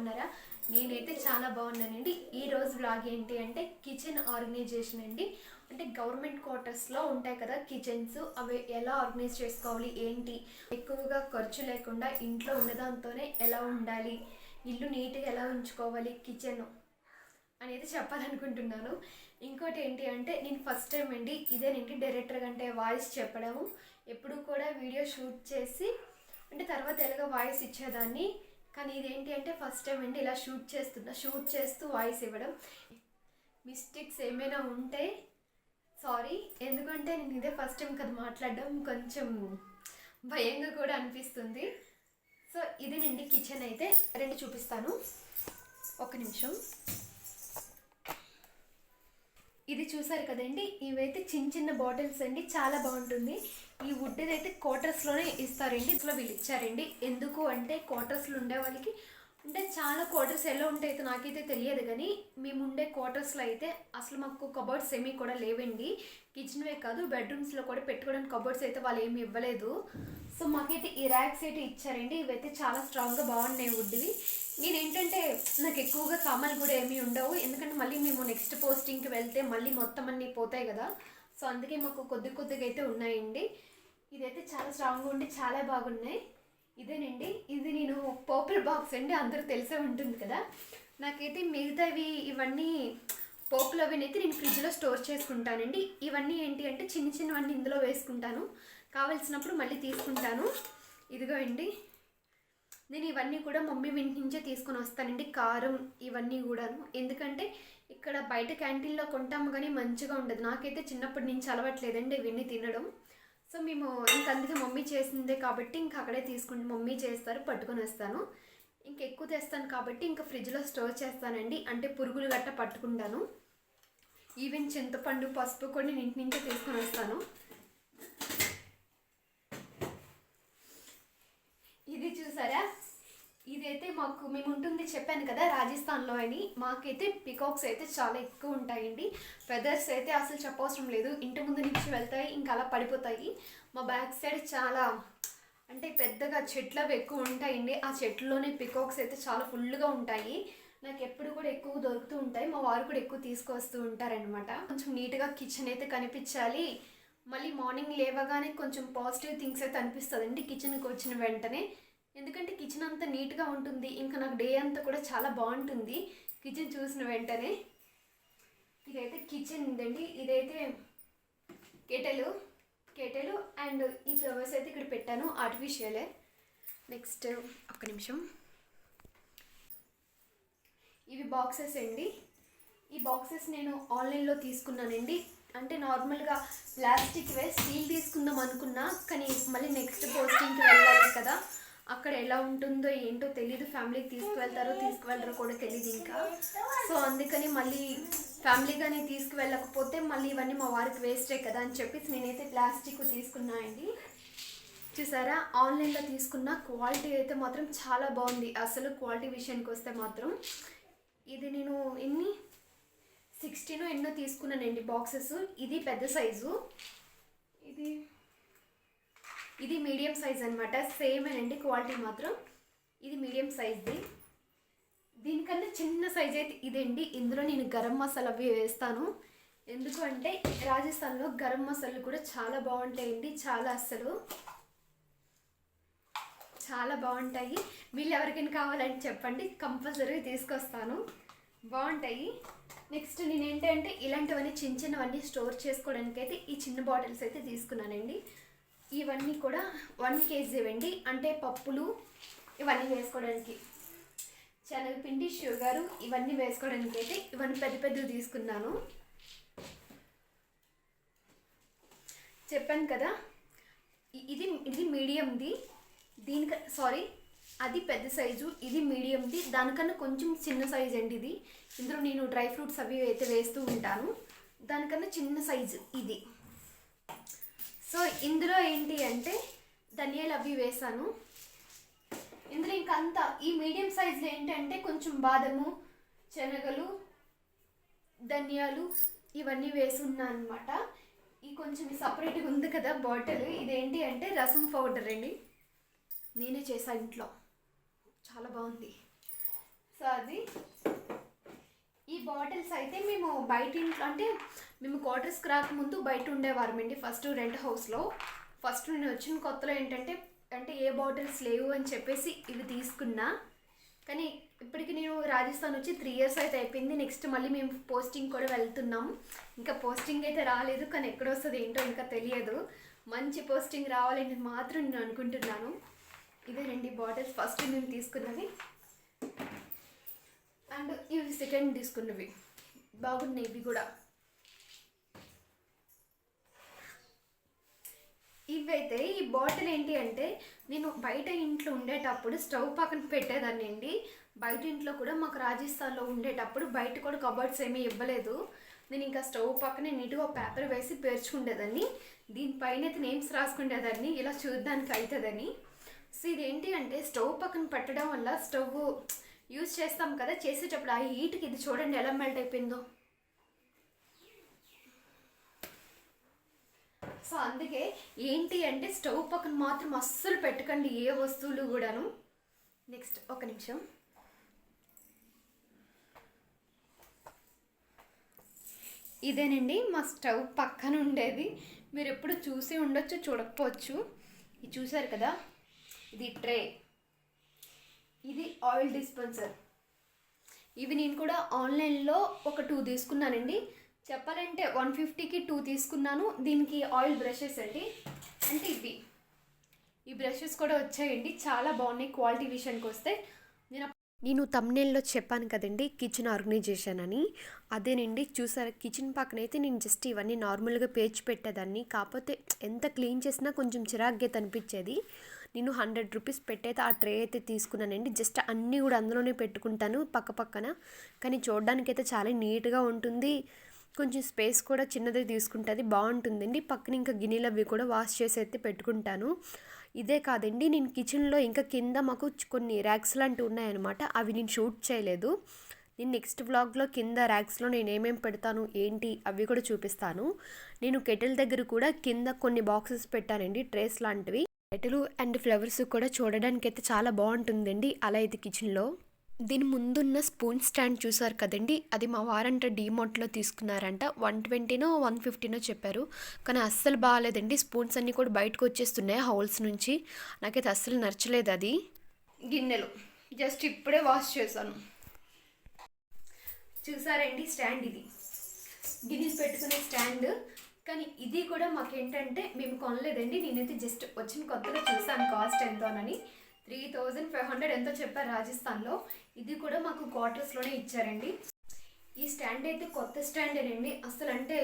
బాగున్నారా? నేనైతే చాలా బాగున్నానండి. ఈ రోజు బ్లాగ్ ఏంటి అంటే కిచెన్ ఆర్గనైజేషన్ అండి. అంటే గవర్నమెంట్ క్వార్టర్స్లో ఉంటాయి కదా కిచెన్స్ అవి ఎలా ఆర్గనైజ్ చేసుకోవాలి ఏంటి? ఎక్కువగా ఖర్చు లేకుండా ఇంట్లో ఉన్నదాంతోనే ఎలా ఉండాలి? ఇల్లు నీట్గా ఎలా ఉంచుకోవాలి కిచెన్ అనేది చెప్పాలనుకుంటున్నాను. ఇంకోటి ఏంటి అంటే నేను ఫస్ట్ టైం అండి ఇదేనండి డైరెక్టర్ అంటే వాయిస్ చెప్పడము. ఎప్పుడు కూడా వీడియో షూట్ చేసి అంటే తర్వాత ఎలాగో వాయిస్ ఇచ్చేదాన్ని? కానీ ఇదేంటి అంటే ఫస్ట్ టైం అండి ఇలా షూట్ చేస్తున్నా. షూట్ చేస్తూ వాయిస్ ఇవ్వడం. మిస్టేక్స్ ఏమైనా ఉంటే సారీ ఎందుకంటే నేను ఇదే ఫస్ట్ టైం కదా మాట్లాడడం కొంచెం భయంగా కూడా అనిపిస్తుంది. సో ఇదేనండి కిచెన్ అయితే. రెండు చూపిస్తాను. ఒక నిమిషం. ఇది చూసారు కదండి? ఇవైతే చిన్న చిన్న బాటిల్స్ అండి. చాలా బాగుంటుంది. ఈ వుడ్ అయితే క్వార్టర్స్లోనే ఇస్తారండి. ఇట్లా వీళ్ళు ఇచ్చారండి. ఎందుకు అంటే క్వార్టర్స్లో ఉండే వాళ్ళకి అంటే చాలా క్వార్టర్స్ ఎలా ఉంటాయి అయితే నాకైతే తెలియదు కానీ మేము ఉండే క్వార్టర్స్లో అయితే అసలు మాకు కబోర్డ్స్ ఏమీ కూడా లేవండి. కిచెన్వే కాదు బెడ్రూమ్స్లో కూడా పెట్టుకోవడానికి కబోర్డ్స్ అయితే వాళ్ళు ఏమి ఇవ్వలేదు. సో మాకైతే ఈ ర్యాక్స్ అయితే ఇచ్చారండి. ఇవైతే చాలా స్ట్రాంగ్గా బాగున్నాయి వుడ్వి నేను ఏంటంటే నాకు ఎక్కువగా సామాన్లు కూడా ఏమీ ఉండవు. ఎందుకంటే మళ్ళీ మేము నెక్స్ట్ పోస్టింగ్కి వెళ్తే మళ్ళీ మొత్తం అన్నీ పోతాయి కదా. సో అందుకే మాకు కొద్ది కొద్దిగా అయితే ఉన్నాయండి. ఇదైతే చాలా స్ట్రాంగ్గా ఉండి చాలా బాగున్నాయి. ఇదేనండి. ఇది నేను పోపుల బాక్స్ అండి. అందరూ తెలిసే ఉంటుంది కదా. నాకైతే మిగతావి ఇవన్నీ పోపులు అవి అయితే నేను ఫ్రిడ్జ్లో స్టోర్ చేసుకుంటానండి. ఇవన్నీ ఏంటి అంటే చిన్న చిన్నవన్నీ ఇందులో వేసుకుంటాను. కావలసినప్పుడు మళ్ళీ తీసుకుంటాను. ఇదిగో అండి నేను ఇవన్నీ కూడా మమ్మీ ఇంటి నుంచే తీసుకొని వస్తానండి. కారం ఇవన్నీ కూడాను. ఎందుకంటే ఇక్కడ బయట క్యాంటీన్లో కొంటాము కానీ మంచిగా ఉండదు. నాకైతే చిన్నప్పటి నుంచి అలవాట్లేదండి ఇవన్నీ తినడం. సో మేము ఇంక అందుకే మమ్మీ చేసిందే కాబట్టి ఇంక అక్కడే తీసుకుంటే మమ్మీ చేస్తారు పట్టుకొని వస్తాను. ఇంక ఎక్కువ తెస్తాను కాబట్టి ఇంకా ఫ్రిడ్జ్లో స్టోర్ చేస్తానండి. అంటే పురుగులు గట్ట పట్టుకుంటాను. ఈవెన్ చింతపండు పసుపు కూడా నేను ఇంటి నుంచే తీసుకొని వస్తాను ఇది చూసారా ఇదైతే మాకు మేము ఉంటుంది చెప్పాను కదా రాజస్థాన్లో అని మాకైతే పికాక్స్ అయితే చాలా ఎక్కువ ఉంటాయండి. ఫెదర్స్ అయితే అసలు చెప్పవసరం లేదు. ఇంటి ముందు నుంచి వెళ్తాయి ఇంకా అలా పడిపోతాయి. మా బ్యాక్ సైడ్ చాలా అంటే పెద్దగా చెట్లు అవి ఎక్కువ ఉంటాయండి. ఆ చెట్లలోనే పికాక్స్ అయితే చాలా ఫుల్గా ఉంటాయి. నాకు ఎప్పుడు కూడా ఎక్కువ దొరుకుతూ ఉంటాయి. మా వారు కూడా ఎక్కువ తీసుకొస్తూ ఉంటారనమాట కొంచెం నీట్గా కిచెన్ అయితే కనిపించాలి. మళ్ళీ మార్నింగ్ లేవగానే కొంచెం పాజిటివ్ థింగ్స్ అయితే అనిపిస్తుందండి. కిచెన్కి వచ్చిన వెంటనే ఎందుకంటే కిచెన్ అంతా నీట్గా ఉంటుంది. ఇంకా నాకు డే అంతా కూడా చాలా బాగుంటుంది. కిచెన్ చూసిన వెంటనే ఇదైతే కిచెన్ ఉందండి. ఇదైతే కెటెలు కెటెలు అండ్ ఈ ఫ్లవర్స్ అయితే ఇక్కడ పెట్టాను ఆర్టిఫిషియలే నెక్స్ట్ ఒక్క నిమిషం. ఇవి బాక్సెస్ అండి. ఈ బాక్సెస్ నేను ఆన్లైన్లో తీసుకున్నానండి. అంటే నార్మల్గా ప్లాస్టిక్ వే స్టీల్ తీసుకుందాం అనుకున్నా కానీ మళ్ళీ నెక్స్ట్ పోస్టింగ్కి వెళ్ళాలి కదా. అక్కడ ఎలా ఉంటుందో ఏంటో తెలీదు. ఫ్యామిలీకి తీసుకువెళ్తారో తీసుకువెళ్ళరో కూడా తెలియదు ఇంకా. సో అందుకని మళ్ళీ ఫ్యామిలీ కానీ తీసుకువెళ్ళకపోతే మళ్ళీ ఇవన్నీ మా వారికి వేస్టే కదా అని చెప్పేసి నేనైతే ప్లాస్టిక్ తీసుకున్నా అండి. చూసారా? ఆన్లైన్లో తీసుకున్న క్వాలిటీ అయితే మాత్రం చాలా బాగుంది. అసలు క్వాలిటీ విషయానికి వస్తే మాత్రం ఇది నేను ఎన్ని? సిక్స్టీన్ ఎన్నో తీసుకున్నానండి బాక్సెస్. ఇది పెద్ద సైజు. ఇది ఇది మీడియం సైజ్ అనమాట సేమ్ అండి క్వాలిటీ మాత్రం ఇది మీడియం సైజ్ది. దీనికన్నా చిన్న సైజ్ అయితే ఇదండి. ఇందులో నేను గరం మసాలా అవి వేస్తాను. ఎందుకు అంటే రాజస్థాన్లో గరం మసాలాలు కూడా చాలా బాగుంటాయండి. చాలా అస్సలు చాలా బాగుంటాయి. వీళ్ళు ఎవరికైనా కావాలని చెప్పండి. కంపల్సరీగా తీసుకొస్తాను. బాగుంటాయి. నెక్స్ట్ నేను ఏంటంటే ఇలాంటివన్నీ చిన్న చిన్నవన్నీ స్టోర్ చేసుకోవడానికి అయితే ఈ చిన్న బాటిల్స్ అయితే తీసుకున్నానండి. ఇవన్నీ కూడా వన్ కేజీ ఇవ్వండి అంటే పప్పులు ఇవన్నీ వేసుకోవడానికి. శనగపిండి షుగరు ఇవన్నీ వేసుకోవడానికి అయితే ఇవన్నీ పెద్ద పెద్దవి తీసుకున్నాను. చెప్పాను కదా ఇది ఇది మీడియంది. దీనిక సారీ అది పెద్ద సైజు ఇది మీడియంది. దానికన్నా కొంచెం చిన్న సైజ్ అండి ఇది. ఇందులో నేను డ్రై ఫ్రూట్స్ అవి అయితే వేస్తూ ఉంటాను. దానికన్నా చిన్న సైజు ఇది. సో ఇందులో ఏంటి అంటే ధనియాలు అవి వేసాను. ఇందులో ఇంకంతా ఈ మీడియం సైజులో ఏంటంటే కొంచెం బాదము శనగలు ధనియాలు ఇవన్నీ వేసి ఉన్నా అనమాట ఈ కొంచెం సపరేట్గా ఉంది కదా బాటిల్. ఇదేంటి అంటే రసం పౌడర్ అండి. నేనే చేసా ఇంట్లో. చాలా బాగుంది. సో అది ఈ బాటిల్స్ అయితే మేము బయట ఇంట్లో అంటే మేము క్వార్టర్స్కి రాకముందు బయట ఉండేవారమండి ఫస్ట్ రెంట్ హౌస్లో. ఫస్ట్ నేను వచ్చిన కొత్తలో ఏంటంటే అంటే ఏ బాటిల్స్ లేవు అని చెప్పేసి ఇవి తీసుకున్నా. కానీ ఇప్పటికి నేను రాజస్థాన్ వచ్చి త్రీ ఇయర్స్ అయితే అయిపోయింది. నెక్స్ట్ మళ్ళీ మేము పోస్టింగ్ కూడా వెళ్తున్నాం. ఇంకా పోస్టింగ్ అయితే రాలేదు కానీ ఎక్కడ వస్తుంది ఏంటో ఇంకా తెలియదు. మంచి పోస్టింగ్ రావాలని మాత్రం నేను అనుకుంటున్నాను. ఇదే రెండు బాటిల్స్ ఫస్ట్ మేము తీసుకున్నది. అండ్ ఇవి సెకండ్ తీసుకున్నవి బాగున్నాయి ఇవి కూడా. ఇవైతే ఈ బాటిల్ ఏంటి అంటే నేను బయట ఇంట్లో ఉండేటప్పుడు స్టవ్ పక్కన పెట్టేదాన్ని అండి. బయట ఇంట్లో కూడా మాకు రాజస్థాన్లో ఉండేటప్పుడు బయట కూడా కబర్డ్స్ ఏమీ ఇవ్వలేదు. నేను ఇంకా స్టవ్ పక్కనే నీట్గా పేపర్ వేసి పేర్చుకుండేదాన్ని. దీనిపైన అయితే నేమ్స్ రాసుకునేదాన్ని ఇలా చూడడానికి అవుతుందని సో ఇదేంటి అంటే స్టవ్ పక్కన పెట్టడం వల్ల స్టవ్ యూజ్ చేస్తాం కదా చేసేటప్పుడు ఆ హీట్కి ఇది చూడండి ఎలా మెల్ట్ అయిపోయిందో. సో అందుకే ఏంటి అంటే స్టవ్ పక్కన మాత్రం అస్సలు పెట్టకండి ఏ వస్తువులు కూడాను. నెక్స్ట్ ఒక నిమిషం. ఇదేనండి మా స్టవ్ పక్కన ఉండేది. మీరు ఎప్పుడు చూసి ఉండొచ్చు చూడకపోవచ్చు. ఇది చూసారు కదా? ఇది ట్రే. ఇది ఆయిల్ డిస్పెన్సర్ ఇవి నేను కూడా ఆన్లైన్లో ఒక టూ తీసుకున్నానండి. చెప్పాలంటే వన్ ఫిఫ్టీకి టూ తీసుకున్నాను. దీనికి ఆయిల్ బ్రషెస్ అండి. అంటే ఇవి. ఈ బ్రషెస్ కూడా వచ్చాయండి. చాలా బాగున్నాయి క్వాలిటీ విషయానికి వస్తే. నేను నేను తమ్నేల్లో చెప్పాను కదండి కిచెన్ ఆర్గనైజేషన్ అని. అదేనండి చూసారా కిచెన్ పక్కన అయితే నేను జస్ట్ ఇవన్నీ నార్మల్గా పేర్చి పెట్టేదాన్ని. కాకపోతే ఎంత క్లీన్ చేసినా కొంచెం చిరాగ్గా అనిపించేది. నేను హండ్రెడ్ రూపీస్ పెట్టయితే ఆ ట్రే అయితే తీసుకున్నానండి. జస్ట్ అన్నీ కూడా అందులోనే పెట్టుకుంటాను పక్క పక్కన. కానీ చూడడానికైతే చాలా నీట్గా ఉంటుంది. కొంచెం స్పేస్ కూడా చిన్నదే తీసుకుంటుంది బాగుంటుందండి. పక్కన ఇంకా గిన్నెలు అవి కూడా వాష్ చేసి అయితే పెట్టుకుంటాను. ఇదే కాదండి నేను కిచెన్లో ఇంకా కింద మాకు కొన్ని ర్యాక్స్ లాంటివి ఉన్నాయన్నమాట. అవి నేను షూట్ చేయలేదు. నేను నెక్స్ట్ వ్లాగ్లో కింద ర్యాక్స్లో నేను ఏమేమి పెడతాను ఏంటి అవి కూడా చూపిస్తాను. నేను కెటిల్ దగ్గర కూడా కింద కొన్ని బాక్సెస్ పెట్టానండి ట్రేస్ లాంటివి. కెటిల్ అండ్ ఫ్లవర్స్ కూడా చూడడానికి అయితే చాలా బాగుంటుందండి అలా అయితే కిచెన్లో. దీని ముందున్న స్పూన్ స్టాండ్ చూసారు కదండి? అది మా వారంట డీమార్ట్లో తీసుకున్నారంట. వన్ ట్వంటీనో వన్ ఫిఫ్టీనో చెప్పారు. కానీ అస్సలు బాగాలేదండి. స్పూన్స్ అన్నీ కూడా బయటకు వచ్చేస్తున్నాయి హౌల్స్ నుంచి. నాకైతే అస్సలు నచ్చలేదు అది. గిన్నెలు. జస్ట్ ఇప్పుడే వాష్ చేశాను. చూసారండి స్టాండ్ ఇది. గిన్నెలు పెట్టుకునే స్టాండ్ కానీ ఇది కూడా మాకేంటంటే మేము కొనలేదండి. నేనైతే జస్ట్ వచ్చిన కొత్తగా చూసాను కాస్ట్ ఎంతోనని. త్రీ థౌజండ్ ఫైవ్ హండ్రెడ్ ఎంతో చెప్పారు రాజస్థాన్లో. ఇది కూడా మాకు క్వార్టర్స్లోనే ఇచ్చారండి. ఈ స్టాండ్ అయితే కొత్త స్టాండేనండి అసలు అంటే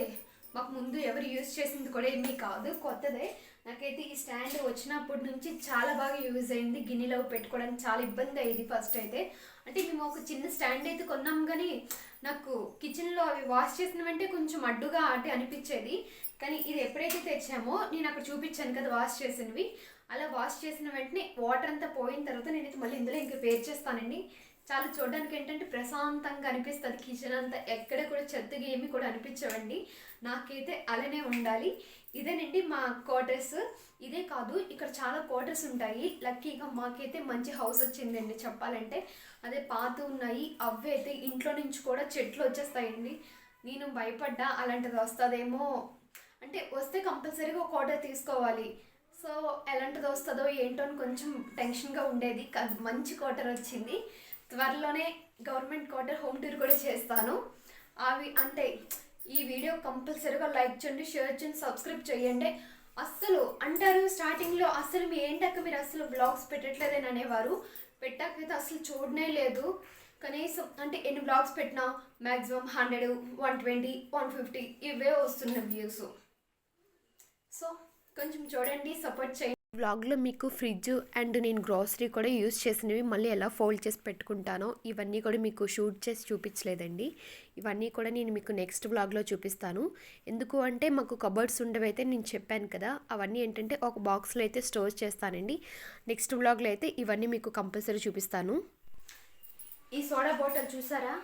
మాకు ముందు ఎవరు యూజ్ చేసింది కూడా ఏమీ కాదు. కొత్తదే. నాకైతే ఈ స్టాండ్ వచ్చినప్పటి నుంచి చాలా బాగా యూజ్ అయింది. గిన్నెలో పెట్టుకోవడానికి చాలా ఇబ్బంది అయ్యింది ఫస్ట్ అయితే. అంటే మేము ఒక చిన్న స్టాండ్ అయితే కొన్నాం కానీ నాకు కిచెన్లో అవి వాష్ చేసిన వెంటనే కొంచెం అడ్డుగా అంటే అనిపించేది. కానీ ఇది ఎప్పుడైతే తెచ్చామో నేను అక్కడ చూపించాను కదా వాష్ చేసినవి. అలా వాష్ చేసిన వెంటనే వాటర్ అంతా పోయిన తర్వాత నేనైతే మళ్ళీ ఇందులో ఇంకా పేర్ చేస్తానండి. చాలా చూడడానికి ఏంటంటే ప్రశాంతంగా అనిపిస్తుంది. కిచెన్ అంతా ఎక్కడ కూడా చెత్తగా ఏమి కూడా అనిపించవండి. నాకైతే అలానే ఉండాలి. ఇదేనండి మా క్వార్టర్స్. ఇదే కాదు ఇక్కడ చాలా క్వార్టర్స్ ఉంటాయి. లక్కీగా మాకైతే మంచి హౌస్ వచ్చిందండి చెప్పాలంటే. అదే పాత ఉన్నాయి. అవి అయితే ఇంట్లో నుంచి కూడా చెట్లు వచ్చేస్తాయండి. నేను భయపడ్డా అలాంటిది వస్తుందేమో. అంటే వస్తే కంపల్సరీగా ఒక ఆర్డర్ తీసుకోవాలి. సో ఎలాంటిది వస్తుందో ఏంటో అని కొంచెం టెన్షన్గా ఉండేది. మంచి క్వార్టర్ వచ్చింది. త్వరలోనే గవర్నమెంట్ క్వార్టర్ హోమ్ టూర్ కూడా చేస్తాను. అవి అంటే ఈ వీడియో కంపల్సరీగా లైక్ చేయండి షేర్ చేయండి సబ్స్క్రైబ్ చేయండి. అస్సలు అంటారు స్టార్టింగ్లో అస్సలు మీ ఏంటక్క మీరు అసలు బ్లాగ్స్ పెట్టట్లేదని అనేవారు. పెట్టాకైతే అసలు చూడనే లేదు. కనీసం అంటే ఎన్ని బ్లాగ్స్ పెట్టినా maximum hundred one twenty one fifty ఇవే వస్తున్నాయి వ్యూస్ సో కొంచెం చూడండి సపోర్ట్ చేయండి. వ్లాగ్లో మీకు ఫ్రిడ్జ్ అండ్ నేను గ్రాసరీ కూడా యూస్ చేసినవి మళ్ళీ ఎలా ఫోల్డ్ చేసి పెట్టుకుంటానో ఇవన్నీ కూడా మీకు షూట్ చేసి చూపించలేదండి. ఇవన్నీ కూడా నేను మీకు నెక్స్ట్ వ్లాగ్లో చూపిస్తాను. ఎందుకు అంటే మాకు కబర్డ్స్ ఉండవైతే నేను చెప్పాను కదా అవన్నీ ఏంటంటే ఒక బాక్స్లో అయితే స్టోర్ చేస్తానండి. నెక్స్ట్ వ్లాగ్లో అయితే ఇవన్నీ మీకు కంపల్సరీ చూపిస్తాను. ఈ సోడా బాటిల్ చూసారా?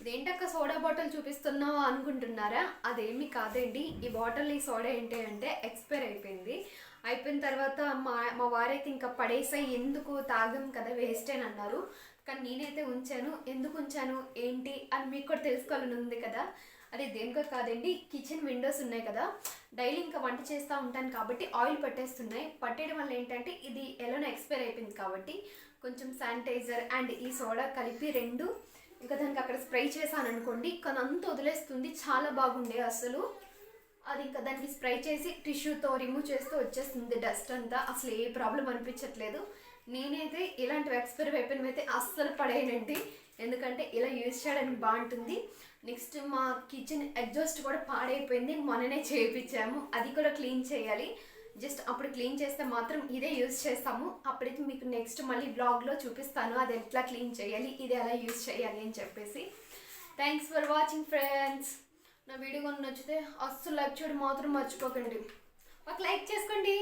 ఇదేంటక్క సోడా బాటిల్ చూపిస్తున్నావు అనుకుంటున్నారా? అదేమి కాదండి. ఈ బాటిల్ ఈ సోడా ఏంటి అంటే ఎక్స్పైర్ అయిపోయింది. అయిపోయిన తర్వాత మా మా వారైతే ఇంకా పడేసాయి ఎందుకు తాగం కదా వేస్ట్ అని అన్నారు. కానీ నేనైతే ఉంచాను. ఎందుకు ఉంచాను? ఏంటి? అని మీకు కూడా తెలుసుకోవాలని ఉంది కదా. అది దేనికో కాదండి. కిచెన్ విండోస్ ఉన్నాయి కదా. డైలీ ఇంకా వంట చేస్తూ ఉంటాను కాబట్టి ఆయిల్ పట్టేస్తున్నాయి. పట్టేయడం వల్ల ఏంటంటే ఇది ఎలానో ఎక్స్పైర్ అయిపోయింది కాబట్టి కొంచెం శానిటైజర్ అండ్ ఈ సోడా కలిపి రెండు ఇంకా దానికి అక్కడ స్ప్రే చేశాను అనుకోండి కానీ అంత వదిలేస్తుంది చాలా బాగుండే అసలు. అది ఇంకా దానికి స్ప్రే చేసి టిష్యూతో రిమూవ్ చేస్తూ వచ్చేస్తుంది డస్ట్ అంతా. అసలు ఏ ప్రాబ్లం అనిపించట్లేదు. నేనైతే ఇలాంటి ఎక్స్పైర్ అయిపోయినవి అయితే అస్సలు పడేయనండి. ఎందుకంటే ఇలా యూజ్ చేయడానికి బాగుంటుంది. నెక్స్ట్ మా కిచెన్ ఎగ్జాస్ట్ కూడా పాడైపోయింది. మొన్ననే చేయించాము. అది కూడా క్లీన్ చేయాలి. జస్ట్ అప్పుడు క్లీన్ చేస్తే మాత్రం ఇదే యూజ్ చేస్తాము. అప్పటికి మీకు నెక్స్ట్ మళ్ళీ బ్లాగ్లో చూపిస్తాను అది ఎట్లా క్లీన్ చేయాలి ఇది ఎలా యూజ్ చేయాలి అని చెప్పేసి. థ్యాంక్స్ ఫర్ వాచింగ్ ఫ్రెండ్స్ నా వీడియో కొన్ని నచ్చితే అస్సలు లైక్ చేయడం మాత్రం మర్చిపోకండి. మాకు లైక్ చేసుకోండి.